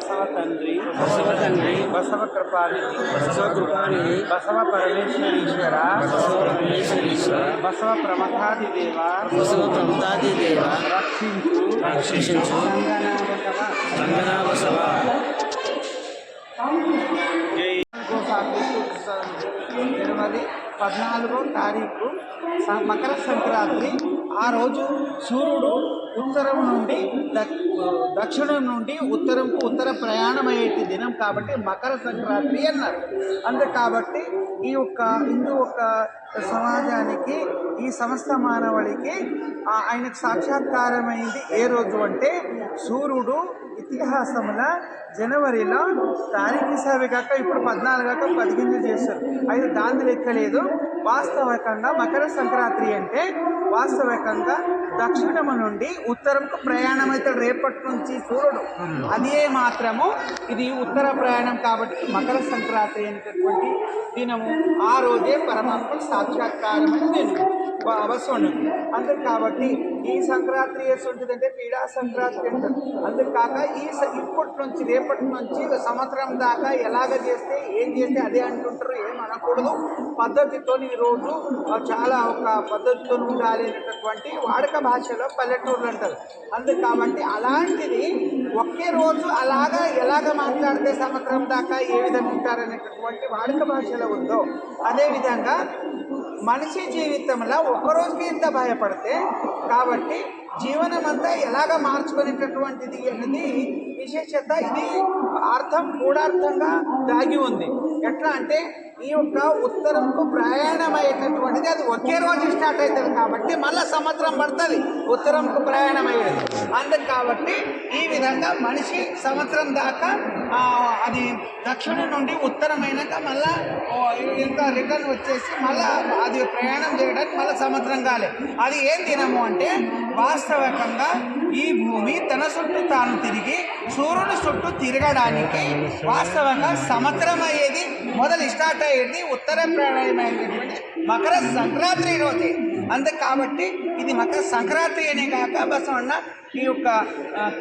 ಕೃಪಾನಿಧಿ ಬಸವ ಕೃಪಾನಿಧಿ ಬಸವ ಪರಮೇಶ್ವರೀಶ್ವರ ಬಸವ ಪರಮೇಶ್ವರೀಶ್ವರ ಬಸವ ಪ್ರಮಥಾದಿ ದೇವ ಬಸವ ಪ್ರಮದಾದಿ ದೇವ ರಕ್ಷಿಂಚು రక్షించు రంగనా బసవ జనవరి పద్నాలుగో తారీఖు స- మకర సంక్రాంతి ఆ రోజు సూర్యుడు ఉత్తరం నుండి దక్షిణం నుండి ఉత్తరంకు ఉత్తర ప్రయాణం అయ్యేటి దినం కాబట్టి మకర సంక్రాంతి అన్నారు. అంతే కాబట్టి ఈ యొక్క హిందూ ఒక సమాజానికి ఈ సమస్త మానవుడికి ఆయనకు సాక్షాత్కారమైంది ఏ రోజు అంటే సూర్యుడు ఇతిహాసముల జనవరిలో తారీఖు హిసాబే కాక ఇప్పుడు పద్నాలుగు కాక పదిహేను చేస్తారు. అయితే దాని లెక్కలేదు వాస్తవికంగా మకర సంక్రాంతి అంటే వాస్తవికంగా దక్షిణము నుండి ఉత్తరంకు ప్రయాణం అయితే రేపటి నుంచి సూర్యుడు. అదే మాత్రము ఇది ఉత్తర ప్రయాణం కాబట్టి మకర సంక్రాంతి అనేటటువంటి దినము. ఆ రోజే పరమాత్మ సాక్షాత్కారమైన దినం అవసరం అందుకు కాబట్టి ఈ సంక్రాంతి అంటే పీడా సంక్రాంతి అంటారు. కాక ఈ ఇప్పటి నుంచి రేపటి నుంచి సంవత్సరం దాకా ఎలాగ చేస్తే ఏం చేస్తే అదే అంటుంటారు ఏం అనకూడదు. పద్ధతితో ఈ రోజు చాలా ఒక పద్ధతితో ఉండాలి అనేటటువంటి వాడక భాషలో పల్లెటూర్లు అంటారు. అందుకు కాబట్టి అలాంటిది ఒకే రోజు అలాగా ఎలాగ మాట్లాడితే సంవత్సరం దాకా ఏ విధంగా ఉంటారనేటటువంటి వాడక భాషలో ఉందో అదేవిధంగా మనిషి జీవితంలో ఒక్కరోజుకి ఇంత భయపడితే కాబట్టి జీవనం అంతా ఎలాగ మార్చుకునేటటువంటిది అనేది విశేషత ఇది అర్థం గూఢార్థంగా దాగి ఉంది. ఎట్లా అంటే ఈ యొక్క ఉత్తరంకు ప్రయాణం అయ్యేటటువంటిది అది ఒకే రోజు స్టార్ట్ అవుతుంది కాబట్టి మళ్ళీ సంవత్సరం పడుతుంది ఉత్తరంకు ప్రయాణం అయ్యేది అందుకు కాబట్టి ఈ విధంగా మనిషి సంవత్సరం దాకా అది దక్షిణం నుండి ఉత్తరమైనాక మళ్ళా ఇంకా రిటర్న్ వచ్చేసి మళ్ళా అది ప్రయాణం చేయడానికి మళ్ళీ సంవత్సరం కాలే. అది ఏం దినము అంటే వాస్తవికంగా ఈ భూమి తన చుట్టూ తాను తిరిగి సూర్యుని చుట్టూ తిరగడానికి. వాస్తవంగా సంవత్సరం అయ్యేది మొదలు స్టార్ట్ అయ్యేది ఉత్తర ప్రాణమైనటువంటి మకర సంక్రాంతి రోజే. అంతే కాబట్టి ఇది మక సంక్రాంతి అనే కాక బసవన్న ఈ యొక్క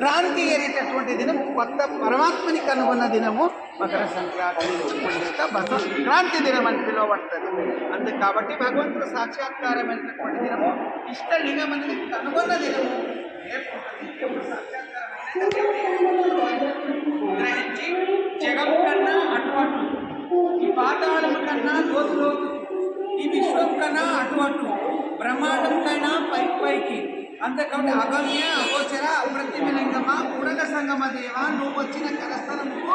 క్రాంతి అనేటటువంటి దినం కొత్త పరమాత్మని కనుగొన్న దినము మకర సంక్రాంతి పండుగ బసవ క్రాంతి దినం అని పిలువబడుతుంది. అందుకే కాబట్టి భగవంతుడు సాక్షాత్కారమైనటువంటి దినము ఇష్ట అనేది కనుగొన్న దినము. గ్రహించి జగం కన్నా అటువంటి ఈ పాతాళము కన్నా లోతు లోతు ఈ విశ్వం కన్నా అటువంటి అటు బ్రహ్మాండం కన్నా పై పైకి. అంతేకాబట్టి అగమ్య అగోచర అప్రతిమ లింగమ ఉడక సంగమ దేవ నువ్వు వచ్చిన కరస్థలముకు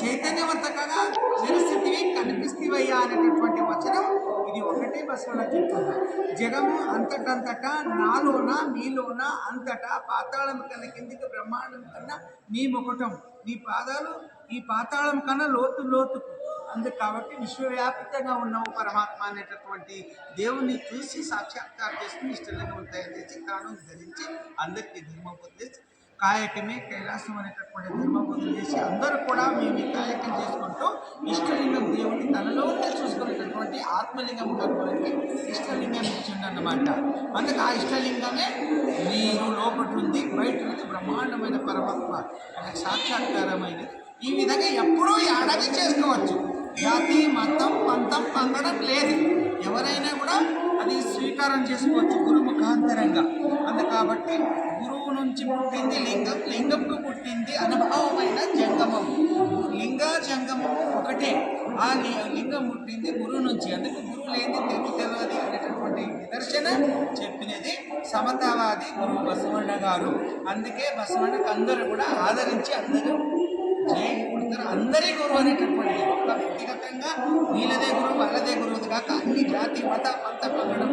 చైతన్యవంతకగా నిరస్థితివి కనిపిస్తేవయ్యా అనేటటువంటి వచనం ఇది ఒకటే బస్సులో చెప్తుంది జగము అంతటంతటా నాలోన మీలోన అంతటా పాతాళం కన్నా కిందికి బ్రహ్మాండం కన్నా నీ ముకుటం. నీ పాదాలు ఈ పాతాళం కన్నా లోతు లోతుకు. అందుకు కాబట్టి విశ్వవ్యాప్తంగా ఉన్నావు పరమాత్మ అనేటటువంటి దేవుని చూసి సాక్షాత్కారం చేసుకుని ఇష్టలింగం తయారు చేసి తాను ధరించి అందరికీ ధర్మబుద్ధి కాయకమే కైలాసం అనేటటువంటి ధర్మబుద్ధులు చేసి అందరూ కూడా మేము కాయకం చేసుకుంటూ ఇష్టలింగం దేవుని తనలోనే చూసుకునేటటువంటి ఆత్మలింగం కనుగొనకి ఇష్టలింగం ఇచ్చిండన్నమాట అందుకు ఆ ఇష్టలింగమే నీరు లోపటి ఉంది బయట నుంచి బ్రహ్మాండమైన పరమాత్మ. సాక్షాత్కారమైనది. ఈ విధంగా ఎప్పుడూ ఏడాది చేసుకోవచ్చు. జాతి మతం పంతం పంగడం లేదు. ఎవరైనా కూడా అది స్వీకారం చేసుకోవచ్చు గురుముఖాంతరంగా అందు కాబట్టి గురువు నుంచి పుట్టింది లింగం లింగంకు పుట్టింది అనుభవమైన జంగమం. లింగ జంగమము ఒకటే. ఆ లింగం పుట్టింది గురువు నుంచి. అందుకు గురువు లేని తెలుగు తెలవది అనేటటువంటి నిదర్శన చెప్పినది సమతావాది గురువు బసవಣ್ణ గారు. అందుకే బసవన్నకు అందరూ కూడా ఆదరించి అందరూ జై కొడతారు అందరి గురువు అనేటటువంటి ఒక వ్యక్తిగతంగా వీళ్ళదే గురువు వాళ్ళదే గురువు కాక అన్ని జాతి మత పంత పంగడం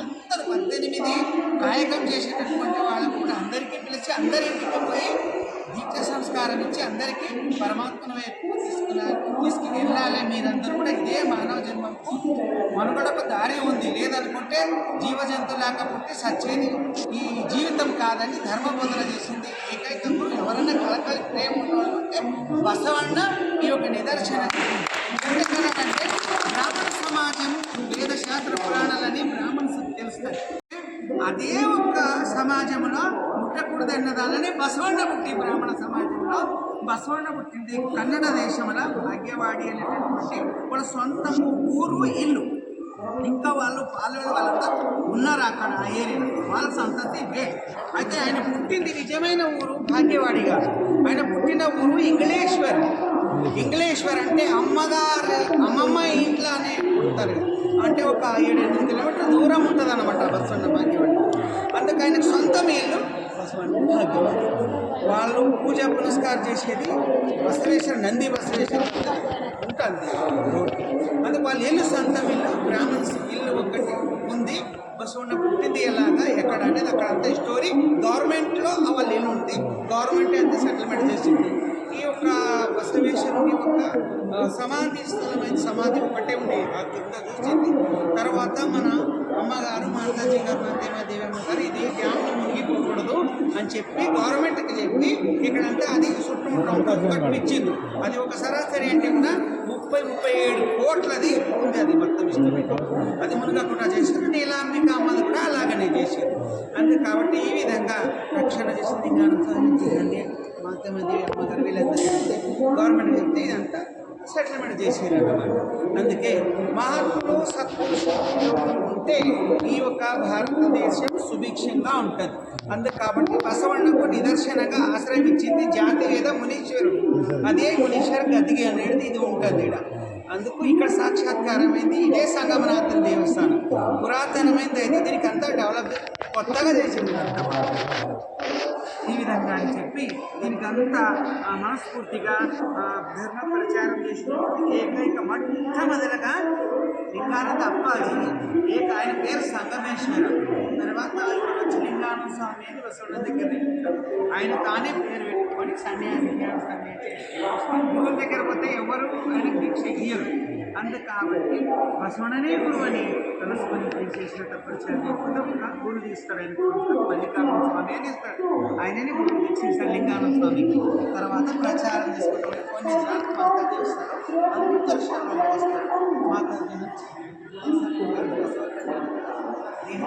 అందరూ పద్దెనిమిది కాయకం చేసేటటువంటి వాళ్ళకు కూడా అందరికీ పిలిచి అందరింటికి పోయి దీక్ష సంస్కారం ఇచ్చి అందరికీ పరమాత్మను వైపు తీసుకున్నారు తీసుకుని వెళ్ళాలి. మీరందరూ కూడా ఇదే మానవ జన్మకు మనుగడకు దారి ఉంది. లేదనుకుంటే జీవజంతు లేకపోతే సచ్చేది ఈ జీవితం కాదని ధర్మ బోధన చేసింది ఏకైక గురువు. ఎవరైనా కలకలి ప్రేమ ఉన్నవాళ్ళు అంటే బసవన్న ఈ యొక్క నిదర్శన. ఎందుకంటే బ్రాహ్మణ సమాజం వేద శాస్త్ర పురాణాలని బ్రాహ్మణ తెలుస్తారు అదే ఒక్క సమాజంలో పుట్టకూడదన్న దానిని బసవన్న పుట్టి బ్రాహ్మణ సమాజంలో. బసవన్న పుట్టింది కన్నడ దేశంలో భాగ్యవాడి అనేటటువంటి వాళ్ళ సొంత ఊరు ఇల్లు. ఇంకా వాళ్ళు పాలెడు వాళ్ళంతా ఉన్నారు అక్కడ ఆ ఏరియాలో. వాళ్ళ సంతతి గ్రేట్ అయితే ఆయన పుట్టింది నిజమైన ఊరు భాగ్యవాడి ఆయన పుట్టిన ఊరు ఇంగ్లేశ్వర్. ఇంగ్లేశ్వర్ అంటే అమ్మగారు అమ్మమ్మ ఇంట్లోనే ఉంటారు. అంటే ఒక ఏడెనిమిది కిలోమీటర్ల దూరం ఉంటుంది అనమాట బస్వన్న భాగ్యవాడి. అందుకు ఆయనకు సొంతం ఇల్లు భాగ్యవాడి. వాళ్ళు పూజ పునస్కారం చేసేది బసవేశ్వర నంది బసవేశ్వర ఉంటుంది అందుకు వాళ్ళ ఇల్లు సొంతం ఇల్లు బ్రాహ్మణ్స్ ఇల్లు ఒకటి ఉంది. బసవన్న పుట్టింది ఎలాగా ఎక్కడ అనేది అక్కడ అంతా స్టోరీ గవర్నమెంట్లో వాళ్ళ ఇల్లు ఉంది. గవర్నమెంట్ అంత సెటిల్మెంట్ చేసింది. ఈ యొక్క బసవేశ్వరుని యొక్క సమాధి స్థలమైన సమాధి ఒకటే ఉంది. ఆ కింద చూసింది. తర్వాత మన అమ్మగారు మాతాజీ గారు మాతేమ గారు ఇది మునిగిపోకూడదు అని చెప్పి గవర్నమెంట్కి చెప్పి ఇక్కడంతా అది చుట్టుముట్టు ఇచ్చింది అది ఒక సరాసరి ఏంటి కూడా ముప్పై ముప్పై ఏడు కోట్లది ఉంది అది మొత్తం ఇష్టపెట్టి అది మునగకుండా చేశారు. నీలాంబిక అమ్మది కూడా అలాగనే చేశారు. అందు కాబట్టి ఈ విధంగా రక్షణ చేసింది జ్ఞానం సాధించిందండి మాతమదేవి అమ్మగారు వీళ్ళందరూ గవర్నమెంట్ చెప్తే ఇదంతా సెటిల్మెంట్ చేసారు అన్నమాట. అందుకే మహాత్ములు సత్పురుషులు ఉంటే ఈ యొక్క భారతదేశం సుభిక్షంగా ఉంటుంది. అందుకు కాబట్టి బసవಣ್ಣకు నిదర్శనంగా ఆశ్రయించింది జాతివేద మునీశ్వరుడు. అదే మునీశ్వర గదిగి అనేది ఇది ఉంటుంది ఇక్కడ అందుకు ఇక్కడ సాక్షాత్కారమైంది ఇదే సంగమనాథన్ దేవస్థానం. పురాతనమైనది అయితే దీనికి అంతా డెవలప్ కొత్తగా చేసింది ఈ విధంగా అని చెప్పి దీనికి అంతా ఆ, మనస్ఫూర్తిగా ధర్మ ప్రచారం చేసిన ఏకైక మొట్టమొదటిగా లింగానంద అప్పాజీ ఏక ఆయన పేరు సంగమేశ్వర. తర్వాత ఇక్కడ వచ్చి లింగానంద స్వామి అని వసవడ దగ్గర ఆయన తానే పేరు పెట్టుకొని సన్యాసి సన్యాసి గురువు దగ్గర పోతే ఎవరు ఆయన దీక్ష ఇయ్యరు. అందు కాబట్టి బసవననే గురువు అని తెలుసుకొని చేసేట ప్రచారం గురువు తీస్తాడు ఆయన మల్లికార్జున స్వామి అని ఇస్తాడు. ఆయననే గురువు దీక్షిస్తాడు లింగానంద స్వామికి తర్వాత ప్రచారం చేసుకుంటాడు కొన్ని దినాలు మాతాజీ వస్తారు అందరూ వస్తారు. మాతాజీ దీని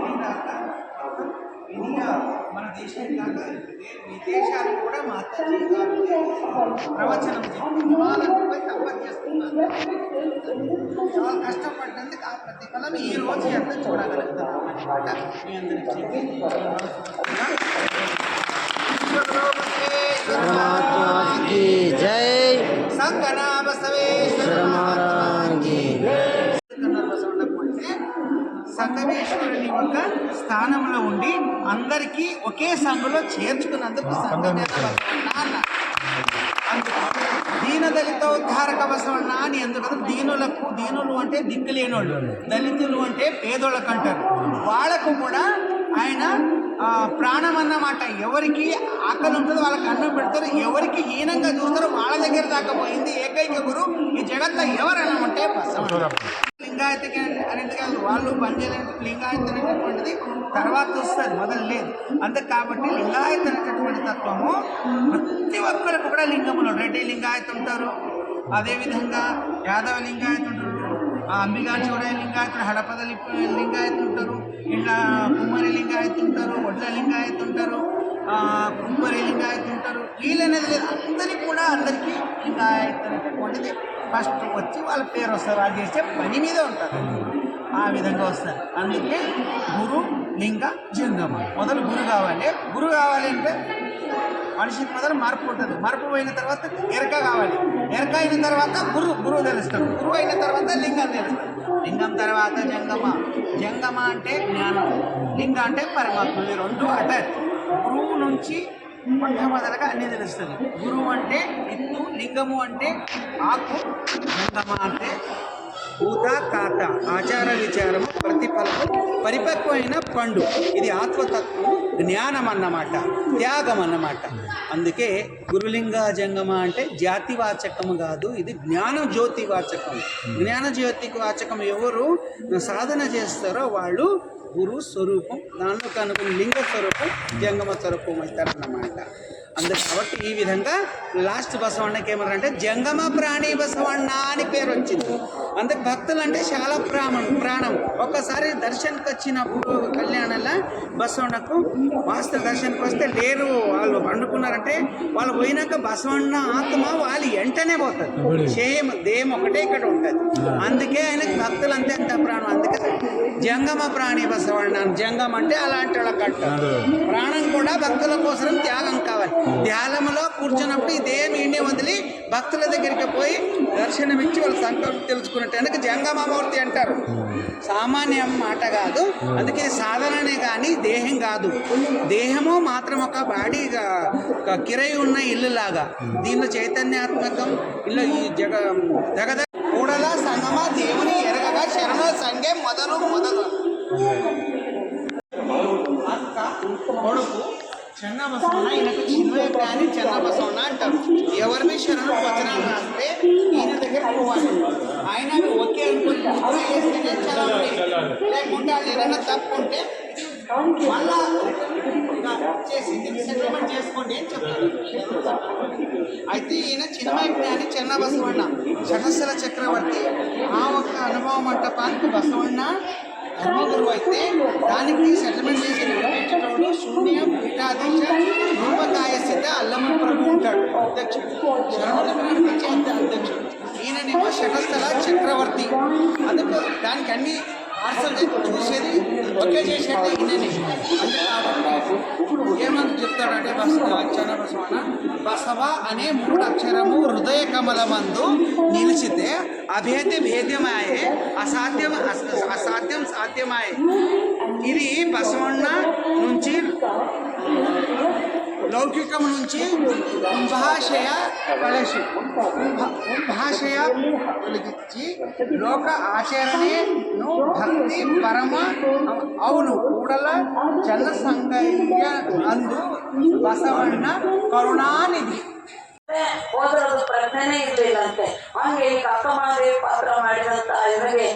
ఇండియా మన దేశం కాక మీ కూడా మా ప్రవచనం వాళ్ళపై తప్పనిస్తున్నారు చాలా కష్టపడినందుకు ఆ ప్రతిఫలం ఈ రోజు ఎంత చూడగలుగుతాం అనమాట మీ అందరికి జై. సంగనా పరమేశ్వరుని యొక్క స్థానంలో ఉండి అందరికీ ఒకే సంఘలో చేర్చుకున్నందుకు నాన్న. దీన దళిత ఉద్ధారక వసవన్న అని ఎందుకంటే దీనులకు దీనులు అంటే దిక్కు లేనోళ్ళు దళితులు అంటే పేదోళ్ళకు అంటారు. వాళ్ళకు కూడా ఆయన ప్రాణం అన్నమాట. ఎవరికి ఆకలి ఉంటుందో వాళ్ళకి అన్నం పెడతారు. ఎవరికి హీనంగా చూస్తారో వాళ్ళ దగ్గర దాకపోయింది ఏకైక గురు ఈ జగత్త ఎవరన్నా ఉంటే వాళ్ళు బంజలేని లింగాయత్ అనేటటువంటిది తర్వాత వస్తుంది మొదలు లేదు. అందుకు కాబట్టి లింగాయత్ అనేటటువంటి తత్వము ప్రతి ఒక్కరికి కూడా లింగములు రెడ్డి లింగాయత్ ఉంటారు అదేవిధంగా యాదవ లింగాయత్ ఉంటారు ఆ అంబిగా చౌడయ్య లింగాయతుడు హడపద లింగాయత్ ఉంటారు ఇలా కుమ్మరి లింగాయత్ ఉంటారు వడ్ల లింగాయత్ ఉంటారు కుమ్మరి లింగాయత్ ఉంటారు. వీళ్ళనేది లేదు. అందరికీ కూడా అందరికీ లింగాయత అనేటటువంటిది ఫస్ట్ వచ్చి వాళ్ళ పేరు వస్తారు వాళ్ళు చేసే పని మీద ఉంటారు. ఆ విధంగా వస్తారు అందుకే గురు లింగ జంగమ మొదలు గురు కావాలి. గురు కావాలి అంటే మనిషికి మొదలు మార్పు ఉంటుంది. మార్పు పోయిన తర్వాత ఎరక కావాలి. ఎరక అయిన తర్వాత గురు గురువు తెలుస్తాడు. గురువు అయిన తర్వాత లింగం తెలుస్తాడు. లింగం తర్వాత జంగమ. జంగమ అంటే జ్ఞానం. లింగ అంటే పరమాత్మ. ఈ రెండు అటర్ గురువు నుంచి మొట్టమొదలుగా అన్నీ తెలుస్తుంది గురువు అంటే ఇత్తు లింగము అంటే ఆకు జంగమ అంటే పూత కాత ఆచార విచారము ప్రతిఫలము పరిపక్వమైన పండు. ఇది ఆత్మతత్వం జ్ఞానం అన్నమాట త్యాగం అన్నమాట అందుకే గురులింగ జంగమ అంటే జాతివాచకము కాదు ఇది జ్ఞాన జ్యోతి వాచకం జ్ఞాన జ్యోతి వాచకం ఎవరు సాధన చేస్తారో వాళ్ళు గురు స్వరూపం దానిలో కనుక లింగ స్వరూపం జంగమ స్వరూపం అవుతారన్నమాట అందుకు కాబట్టి ఈ విధంగా లాస్ట్ బసవన్నకి ఏమన్నారు అంటే జంగమ ప్రాణి బసవన్న అని పేరు వచ్చింది. అందుకు భక్తులు అంటే చాలా ప్రాణం ప్రాణం. ఒక్కసారి దర్శనకు వచ్చినప్పుడు కళ్యాణంలో బసవన్నకు వాస్తు దర్శనకు వస్తే లేరు. వాళ్ళు పండుకున్నారంటే వాళ్ళు పోయినాక బసవన్న ఆత్మ వాళ్ళు వెంటనే పోతుంది సేమ్ దేమ ఒకటే ఇక్కడ ఉంటుంది. అందుకే ఆయనకు భక్తులు అంతే అంత ప్రాణం? అందుకే జంగమ ప్రాణి బసవన్న జంగం అంటే అలాంటి వాళ్ళ కట్ట. ప్రాణం కూడా భక్తుల కోసం త్యాగం కావాలి. ధ్యానంలో కూర్చున్నప్పుడు ఇదే దేహం వదిలి భక్తుల దగ్గరికి పోయి దర్శనం ఇచ్చి వాళ్ళ సంకల్పం తెలుసుకున్నట్టు అందుకే జంగమమూర్తి అంటారు. సామాన్యం మాట కాదు. అందుకే సాధననే కానీ దేహం కాదు. దేహము మాత్రం ఒక బాడీ కిరై కిరయి ఉన్న ఇల్లు లాగా దీనిలో చైతన్యాత్మకం ఇల్లు ఈ జగ జగద కూడల సంగమ దేవుని ఎరగగా శరణ సంఘే మొదలు మొదలు. కొడుకు చెన్న బసవన్న ఈయనకు చిన్మయ ప్రాణి చెన్న బసవన్న అంటారు ఎవరిని శరణం వచనాలు ఈయన దగ్గర పోవాలి. ఆయన ఓకే అనుకుని ముద్ర వేస్తేనే చదవాలి. ఏదైనా తప్పు మళ్ళా చేసి సెటిల్మెంట్ చేసుకోండి అని చెప్తారు అయితే ఈయన చిన్మయ జ్ఞాని చిన్న బసవన్న షటస్థల చక్రవర్తి ఆ ఒక్క అనుభవ మంటపానికి అయితే దానికి సెటిల్మెంట్ చేసి నడిపించేటోడు శూన్యం పీఠాధీశ రూపకాయ స్థితి అల్లమ్మ ప్రభు ఉంటాడు. అధ్యక్షుడు. శరణులకు నడిపించే అధ్యక్షుడు. ఈయననేమో శటస్థల చక్రవర్తి. అందుకు దానికి అన్ని పార్సల్ చూసేది ఒకే చేసేది ఈయనని అందుకు కాబట్టి ఏమని చెప్తాడంటే బసవ అక్షర బసవన బసవ అనే మూడు అక్షరము హృదయ కమలమందు నిలిచితే అభేద్య భేద్యమాయే అసాధ్యం అస- అసాధ్యం సాధ్యమాయే ఇది బసవಣ್ణ నుంచి లౌకికం నుంచి కుంభాషయ కలశి కుంభాషయ వెలిగించి లోక ఆచరణను భక్తి పరమ అవును కూడల జన సంగయ్య ಅಂದು ಬಸವಣ್ಣ ಕರುಣಾನಿಧಿ ಹೋದರದ ಪ್ರಜ್ಞೆನೇ ಇರ್ಲಿಲ್ಲಂತೆ ಹಂಗೆ ಈ ಕಕ್ಕಮಾದೇವಿ ಪಾತ್ರ ಮಾಡಿದಂತ ಇವರಿಗೆ